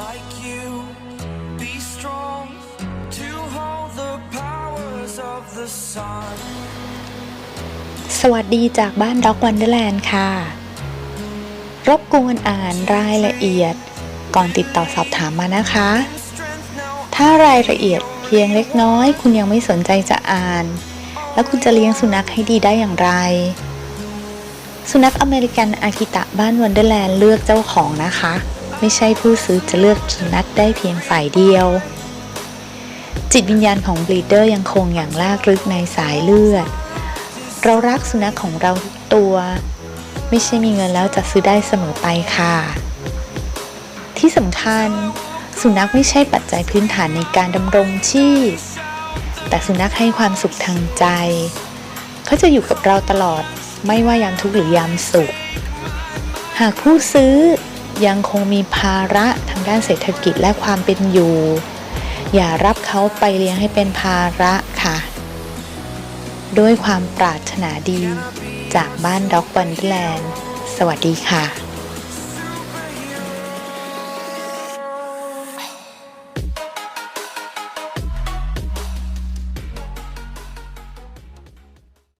like you. Be strong to hold the powers of the sun. สวัสดีจากบ้านด็อกวันเดอร์แลนด์ค่ะ รบกวนอ่านรายละเอียด ก่อนติดต่อสอบถามมานะคะ ถ้ารายละเอียดเพียงเล็กน้อย คุณยังไม่สนใจจะอ่าน แล้วคุณจะเลี้ยงสุนัขให้ดีได้อย่างไร สุนัขอเมริกันอากิตะบ้านวันเดอร์แลนด์เลือกเจ้าของนะคะ ไม่ใช่ผู้ซื้อจะเลือกสุนัขได้เพียงฝ่ายเดียว จิตวิญญาณของบลีเดอร์ยังคงอย่างลากลึกในสายเลือด เรารักสุนัขของเราทุกตัว ไม่ใช่มีเงินแล้วจะซื้อได้เสมอไปค่ะ ที่สำคัญ สุนัขไม่ใช่ปัจจัยพื้นฐานในการดำรงชีพ แต่สุนัขให้ความสุขทางใจ เขาจะอยู่กับเราตลอดไม่ว่ายามทุกข์หรือยามสุข หากผู้ซื้อ ยังคงมีภาระทางด้านเศรษฐกิจและความเป็นอยู่ อย่ารับเขาไปเลี้ยงให้เป็นภาระค่ะ ด้วยความปรารถนาดีจากบ้านด็อกบันแลนด์ สวัสดีค่ะ